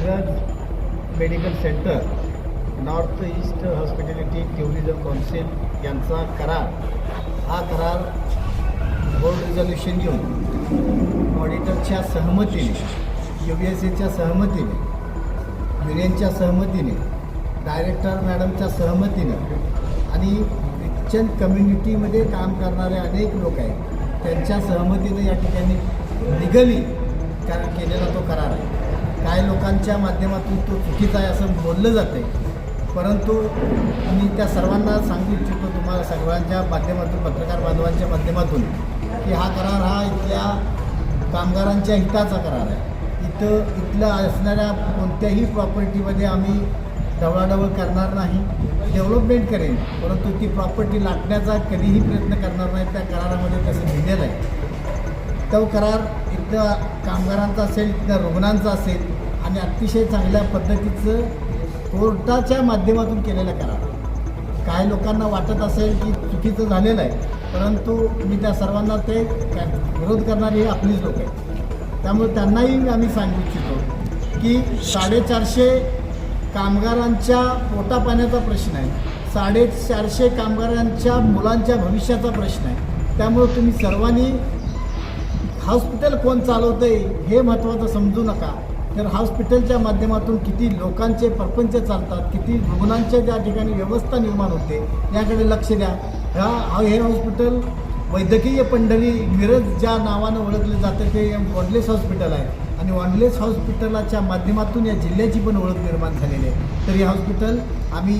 Siraj medical centre north east hospitality tourism council यांचा करार. हा करार बोर्ड रिझॉल्युशन घेऊन ऑडिटरच्या सहमतीने यू बी एस एच्या सहमतीने युनियनच्या सहमतीने डायरेक्टर मॅडमच्या सहमतीने आणि ख्रिश्चन कम्युनिटीमध्ये काम करणारे अनेक लोक आहेत त्यांच्या सहमतीने या ठिकाणी लिगली कारण केलेला तो करार आहे. काही लोकांच्या माध्यमातून तो चुकीचा आहे असं बोललं जाते परंतु मी त्या सर्वांना सांगू इच्छितो तुम्हाला सगळ्यांच्या माध्यमातून पत्रकार बांधवांच्या माध्यमातून की हा करार हा इथल्या कामगारांच्या हिताचा करार आहे. इथं इथलं असणाऱ्या कोणत्याही प्रॉपर्टीमध्ये आम्ही ढवळाढवळ करणार नाही डेव्हलपमेंट करेन परंतु ती प्रॉपर्टी लाटण्याचा कधीही प्रयत्न करणार नाही त्या करारामध्ये तसं लिहिलेलं आहे. तो करार इथल्या कामगारांचा असेल इथल्या रुग्णांचा असेल आणि अतिशय चांगल्या पद्धतीचं कोर्टाच्या माध्यमातून केलेलं करावं. काही लोकांना वाटत असेल की चुकीचं झालेलं आहे परंतु मी त्या सर्वांना ते त्या- विरोध करणारी हे आपलीच लोक आहेत. त्यामुळे त्यांनाही आम्ही सांगू इच्छितो की साडेचारशे कामगारांच्या पोटापाण्याचा प्रश्न आहे. साडेचारशे कामगारांच्या मुलांच्या भविष्याचा प्रश्न आहे. त्यामुळे तुम्ही सर्वांनी हॉस्पिटल कोण चालवतं आहे हे महत्त्वाचं समजू नका. तर हॉस्पिटलच्या माध्यमातून किती लोकांचे प्रपंच चालतात किती रुग्णांच्या त्या ठिकाणी व्यवस्था निर्माण होते याकडे लक्ष द्या. ह्या हे हॉस्पिटल वैद्यकीय पंढरी मिरज ज्या नावानं ओळखलं जातं ते वॉन्डलेस हॉस्पिटल आहे. आणि वॉन्डलेस हॉस्पिटलाच्या माध्यमातून या जिल्ह्याची पण ओळख निर्माण झालेली आहे. तर हे हॉस्पिटल आम्ही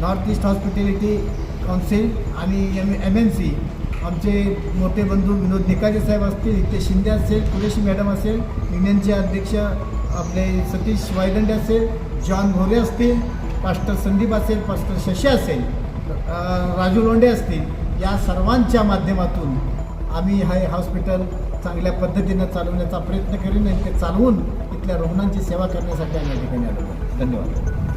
नॉर्थ ईस्ट हॉस्पिटॅलिटी काउन्सिल आणि एम एम एन सी आमचे मोठे बंधू विनोद निकाजे साहेब असतील ते शिंदे असेल कुरेशी मॅडम असेल युनियनचे अध्यक्ष आपले सतीश वायदंडे असेल जॉन भोरे असतील पास्टर संदीप असेल पास्टर शशी असेल राजू लोंडे असतील या सर्वांच्या माध्यमातून आम्ही हे हॉस्पिटल चांगल्या पद्धतीनं चालवण्याचा प्रयत्न करीन आणि ते चालवून इथल्या रुग्णांची सेवा करण्यासाठी आम्ही या ठिकाणी आलो. धन्यवाद.